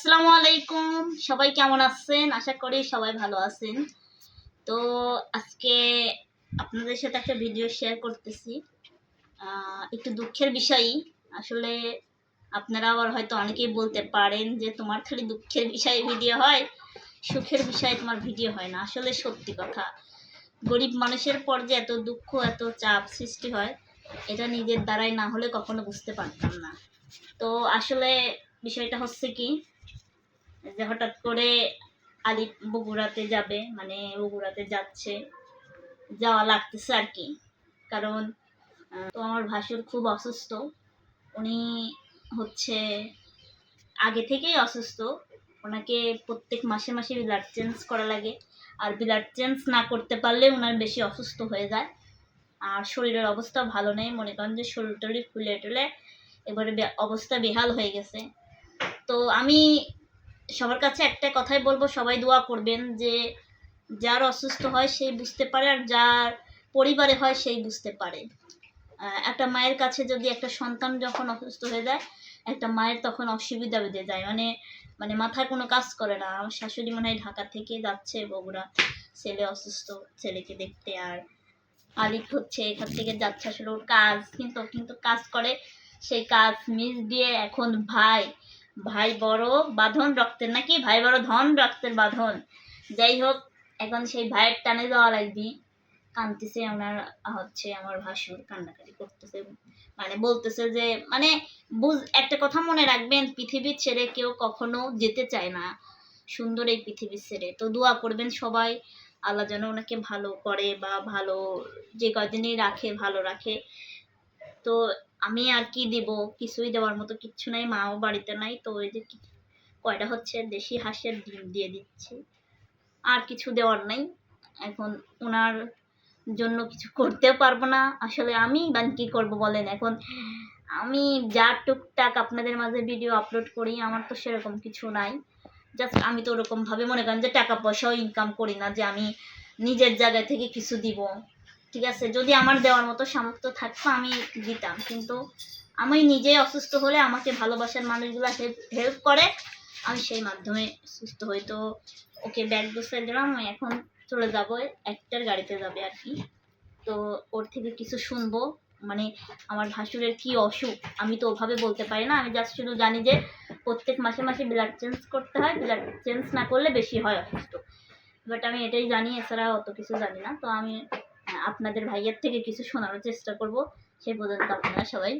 আসসালামু আলাইকুম। সবাই কেমন আছেন? আশা করি সবাই ভালো আছেন। তো আজকে আপনাদের সাথে একটা ভিডিও শেয়ার করতেছি। একটু দুঃখের বিষয়ই আসলে আপনারা আবার হয়তো অনেকেই বলতে পারেন যে তোমার খালি দুঃখের বিষয়ে ভিডিও হয়, সুখের বিষয়ে তোমার ভিডিও হয় না। আসলে সত্যি কথা। গরিব মানুষের পর যে এত দুঃখ, এত চাপ সৃষ্টি হয়, এটা নিজের দ্বারাই না হলে কখনো বুঝতে পারতাম না। তো আসলে বিষয়টা হচ্ছে কি যে হঠাৎ করে আলি বগুড়াতে যাবে মানে বগুড়াতে যাচ্ছে, যাওয়া লাগতেছে আর কি। কারণ তো আমার ভাসুর খুব অসুস্থ। উনি হচ্ছে আগে থেকেই অসুস্থ। ওনাকে প্রত্যেক মাসে মাসে ব্লাড চেঞ্জ করা লাগে। আর ব্লাড চেঞ্জ না করতে পারলে ওনার বেশি অসুস্থ হয়ে যায়। আর শরীরের অবস্থা ভালো নেই। মনে করেন যে শরীর টরীর ফুলে টুলে এবারে অবস্থা বেহাল হয়ে গেছে। তো আমি সবার কাছে একটা কথাই বলব, সবাই দোয়া করবেন যে যার অসুস্থ হয় সেই বুঝতে পারে আর যার পরিবারে হয় সেই বুঝতে পারে। একটা মায়ের কাছে যদি একটা সন্তান যখন অসুস্থ হয়ে যায়, একটা মায়ের তখন অসুবিধা বেঁধে যায়। মানে মানে মাথায় কোনো কাজ করে না। আমার শাশুড়ি মনে হয় ঢাকা থেকে যাচ্ছে বগুড়া। ছেলে অসুস্থ, ছেলেকে দেখতে আর আলিফ হচ্ছে এখান থেকে যাচ্ছে। আসলে ওর কাজ কিন্তু কিন্তু কাজ করে। সেই কাজ মিস দিয়ে এখন ভাই ভাই বড় বাঁধন রক্তের, নাকি? ভাই বড় ধন রক্তের বাঁধন। যাই হোক, এখন সেই ভাইয়ের টানে যাওয়া লাগবি। কাঁদতেছে ওনার হচ্ছে আমার ভাসুর, কান্নাকাটি করতেছে। মানে বলতেছে যে মানে বুঝ, একটা কথা মনে রাখবেন, পৃথিবী ছেড়ে কেউ কখনো যেতে চায় না। সুন্দর এই পৃথিবী ছেড়ে। তো দোয়া করবেন সবাই, আল্লাহ যেন ওনাকে ভালো করে বা ভালো যে কদিনই রাখে, ভালো রাখে। তো আমি আর কি দিব? কিছুই দেওয়ার মতো কিচ্ছু নাই, মাও বাড়িতে নাই, তো ওই যে কয়টা হচ্ছে? দেশি হাঁসের ডিম দিয়ে দিচ্ছি। আর কিছু দেওয়ার নাই। এখন ওনার জন্য কিছু করতেও পারব না। আসলে আমি বা কি করব বলেন? এখন আমি যা টুকটাক আপনাদের মাঝে ভিডিও আপলোড করি, আমার তো সেরকম কিছু নাই। জাস্ট আমি তো ওরকমভাবে মনে করেন যে টাকা পয়সাও ইনকাম করি না, যে আমি নিজের জায়গা থেকে কিছু দিব। ঠিক আছে, যদি আমার দেওয়ার মতো সামর্থ্য থাকতো, আমি দিতাম। কিন্তু আমি নিজে অসুস্থ হলে আমাকে ভালোবাসার মানুষগুলো হেল্প করে। আমি সেই মাধ্যমে সুস্থ হই। তো ওকে ব্যাগ গুছিয়ে দিলাম। আমি এখন চলে যাব, একটার গাড়িতে যাবে আর কি। তো ওর থেকে কিছু শুনব। মানে আমার ভাসুরের কি অসুখ, আমি তো ওভাবে বলতে পারি না। আমি জাস্ট শুধু জানি যে প্রত্যেক মাসে মাসে ব্লাড চেঞ্জ করতে হয়। ব্লাড চেঞ্জ না করলে বেশি হয় অসুস্থ। বাট আমি এটাই জানি, এছাড়া অত কিছু জানি না। তো আমি আপনাদের ভাইয়ের থেকে কিছু শোনানোর চেষ্টা করব। সেই পর্যন্ত আপনারা সবাই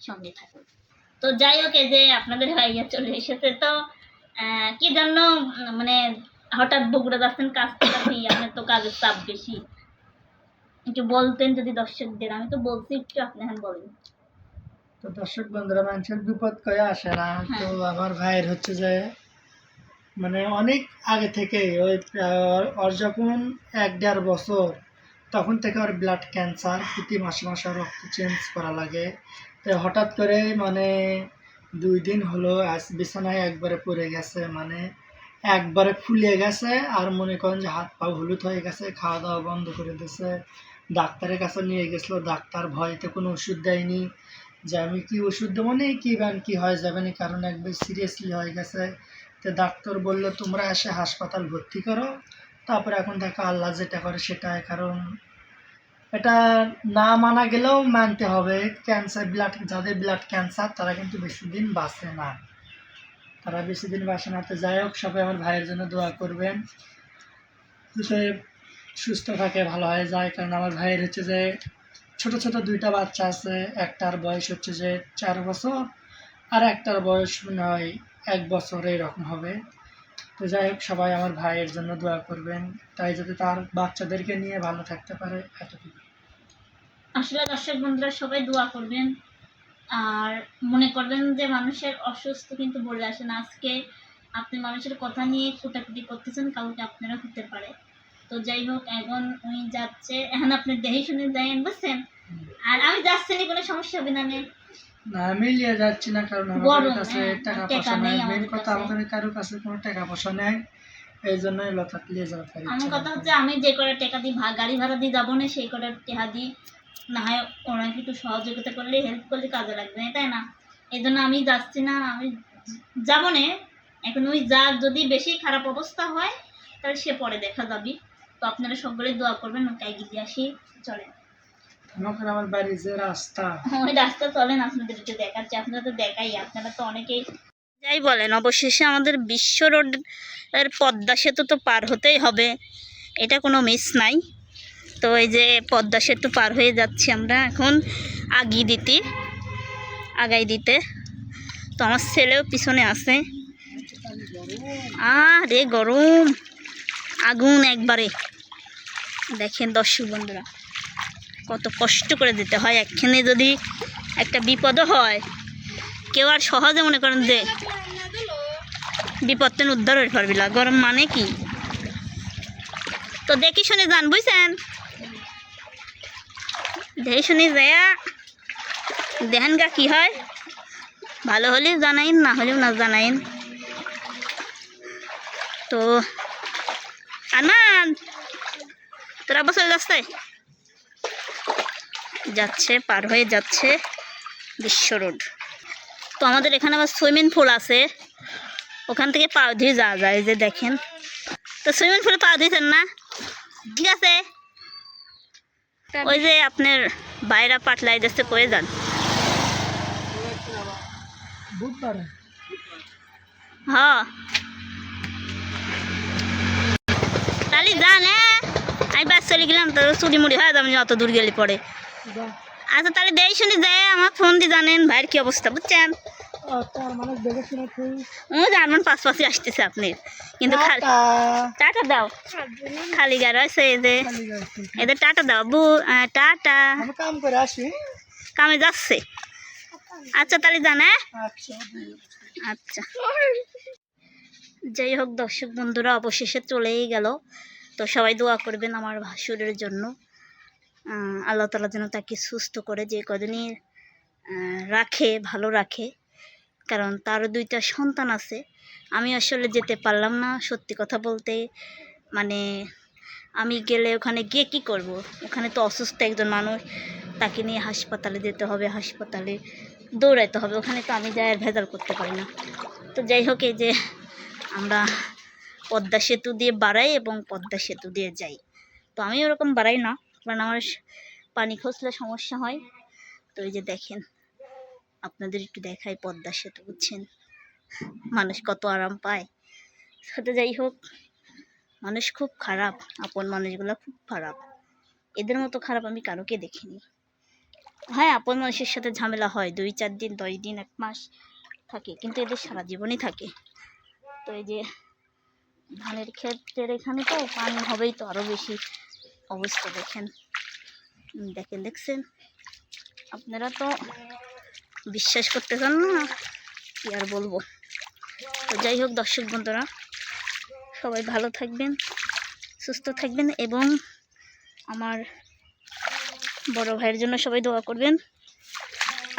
সঙ্গে থাকুন। তো যাই হোক এই যে আপনাদের ভাইয়া চলে এসেছে তো কি জন্য মানে হঠাৎ বগুড়া যাচ্ছেন? কাজ আপনি আপনার তো কাজের চাপ বেশি। একটু বলতেন যদি দর্শকদের আমি তো বলছি একটু আপনি এখন বলেন। তো দর্শক বন্ধুরা মানুষের বিপদ কয়ে আসে না। তো আমার ভাইয়ের হচ্ছে যে মানে অনেক আগে থেকে ওই ওর যখন এক দেড় বছর তখন থেকে ওর ব্লাড ক্যান্সার প্রতি মাসে মাসে রক্ত চেঞ্জ করা লাগে। তো হঠাৎ করে মানে দুই দিন হলো বিছানায় একবারে পড়ে গেছে মানে একবারে ফুলে গেছে, আর মনে করেন যে হাত পা হলুদ হয়ে গেছে, খাওয়া দাওয়া বন্ধ করে দিয়েছে ডাক্তারের কাছে নিয়ে গেছিল, ডাক্তার ভয়তে কোনো ওষুধ দেয়নি। যে আমি কি ওষুধ দেবো না, কি ব্যান কী হয়ে যাবে না, কারণ একবার সিরিয়াসলি হয়ে গেছে। তো ডাক্তার বলল, তোমরা এসে হাসপাতাল ভর্তি করো। তারপরে এখন দেখো আল্লাহ যেটা করে সেটাই, কারণ এটা না মানা গেলেও মানতে হবে। ক্যান্সার ব্লাড যাদের ব্লাড ক্যান্সার তারা কিন্তু বেশি দিন বাঁচে না। তারা বেশি দিন বাঁচে না। তো যাই হোক, সবাই আমার ভাইয়ের জন্য দোয়া করবেন। যাতে সুস্থ থাকে, ভালো হয়ে যায়। কারণ আমার ভাইয়ের হচ্ছে যে ছোট ছোট দুইটা বাচ্চা আছে। একটার বয়স হচ্ছে যে চার বছর আর একটার বয়স হয় এক বছর এরকম হবে। তো যাই হোক সবাই আমার ভাইয়ের জন্য দোয়া করবেন। তাই যাতে তার বাচ্চাদেরকে নিয়ে ভালো থাকতে পারে এতটুকু আসলে দর্শক বন্ধুরা সবাই দোয়া করবেন। আর মনে করবেন যে মানুষের অসুস্থ কিন্তু বলে আসেন আজকে আপনি মানুষের কথা নিয়ে কুটাকুটি করতেছেন কাউকে আপনারা হতে পারে। তো যাই হোক এখন উনি যাচ্ছে। এখন আপনি দেখে শুনে যাইন বুঝছেন? আর আমি যাচ্ছি কোনো সমস্যা হবে না নে। আমি নিয়ে যাচ্ছি না কারণ আমাদের কাছে হ্যাঁ, টাকা পয়সা নেই মেন কথা। আমাদের কারোর কাছে কোনো টাকা পয়সা নেই। এই জন্যই লতা নিয়ে যাওয়ার পারি আমার কথা হচ্ছে আমি যে কটা টাকা দিই গাড়ি ভাড়া দিয়ে যাব না সেই কটা টাকা দিই না হয় ওনাকে একটু সহযোগিতা করলে হেল্প করলে কাজে লাগবে না তাই না? এই জন্য আমি যাচ্ছি না আমি যাব না। এখন ওই যার যদি বেশি খারাপ অবস্থা হয় তাহলে সে পরে দেখা যাবে। তো আপনারা সকলে দোয়া করবেন ওকে এগিয়ে আসি। চলেন। মনে আমার বাড়ির যে রাস্তা। ওই রাস্তা চলেন, আপনাদের একটু দেখাচ্ছি, আপনারা তো দেখাই, আপনারা তো অনেকেই যাই বলেন, অবশেষে আমাদের বিশ্ব রোডের পদ্মা সেতু তো পার হতেই হবে, এটা কোনো মিস নাই। তো এই যে পদ্মা সেতু পার হয়ে যাচ্ছি আমরা এখন আগি দিতে, আগাই দিতে। তো আমার ছেলেও পিছনে আছে। আরে গরম, আগুন একবারে। দেখেন দর্শক বন্ধুরা কত কষ্ট করে দিতে হয়। একখানে যদি একটা বিপদও হয়, কেউ আর সহজে মনে করেন যে বিপদ তেন উদ্ধার হয়ে পারবি না। গরম মানে কি? তো দেখি শুনে যান, বুঝছেন? দেখি শুনি যায়া দেখেন গা কি হয়। ভালো হলে জানাইন, না হলেও না জানাইন। তো আনন্দ তোরা বসে যাচ্ছে? যাচ্ছে পার হয়ে যাচ্ছে বিশ্ব রোড। তো আমাদের এখানে আবার সুইমিং পুল আছে। ওখান থেকে পা ধুয়ে যাওয়া যায় যে দেখেন। তো সুইমিং পুলে পা ধুয়েছেন না? ঠিক আছে। ওই যে আপনার বাইরা পাটলাই যাচ্ছে কয়ে যান। হ্যাঁ। তাহলে যান হ্যাঁ। আমি বাস চলে গেলাম তো চুরি মুড়ি হয়ে যাবেন অত দূর গেলে পরে। আচ্ছা তাহলে দেই শুনে যায় আমার ফোন দিয়ে জানেন ভাইয়ের কি অবস্থা বুঝছেন? ও, জানবেন পাশাপাশি আসতেছে আপনি। কিন্তু টাটা। দাও। খালি গাড়ি আছে যাচ্ছি। এদের টাটা দাও বু টাটা। কাম যাচ্ছে। আচ্ছা তাহলে জান হ্যাঁ? আচ্ছা আচ্ছা। যাই হোক দর্শক বন্ধুরা অবশেষে চলেই গেল। তো সবাই দোয়া করবেন আমার ভাসুরের জন্য। আল্লাহ তালা যেন তাকে সুস্থ করে যে কদিনই আহ, রাখে ভালো রাখে। কারণ তারও দুইটা সন্তান আছে। আমি আসলে যেতে পারলাম না সত্যি কথা বলতে। মানে আমি গেলে ওখানে গিয়ে কি করব? ওখানে তো অসুস্থ একজন মানুষ। তাকে নিয়ে হাসপাতালে যেতে হবে হাসপাতালে দৌড়াইতে হবে। ওখানে তো আমি যাই আর ভেজাল করতে পারি না। তো যাই হোক এই যে আমরা পদ্মা সেতু দিয়ে বাড়াই এবং পদ্মা সেতু দিয়ে যাই। তো আমি ওরকম বাড়াই না। কারণ আমার পানি খসলে সমস্যা হয়। তো এই যে দেখেন, আপনাদের একটু দেখাই পদ্মা সেতু, বুঝছেন? মানুষ কত আরাম পায়। সাথে যাই হোক, মানুষ খুব খারাপ, আপন মানুষগুলো খুব খারাপ। এদের মতো খারাপ আমি কারোকে দেখিনি। হ্যাঁ আপন মানুষের সাথে ঝামেলা হয়, দুই চার দিন, দশ দিন, এক মাস থাকে, কিন্তু এদের সারা জীবনই থাকে। তো এই যে ধানের ক্ষেতের এখানে তো পানি হবেই তো আরও বেশি। অবস্থা দেখেন। দেখেন, দেখছেন? আপনারা তো বিশ্বাস করতে চান না, কি আর বলব? তো যাই হোক, দর্শক বন্ধুরা, সবাই ভালো থাকবেন, সুস্থ থাকবেন এবং আমার বড় ভাইয়ের জন্য সবাই দোয়া করবেন।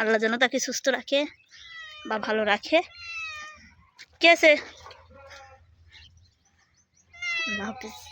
আল্লাহ যেন তাকে সুস্থ রাখে বা ভালো রাখে। কে আছে? আল্লাহ হাফিজ।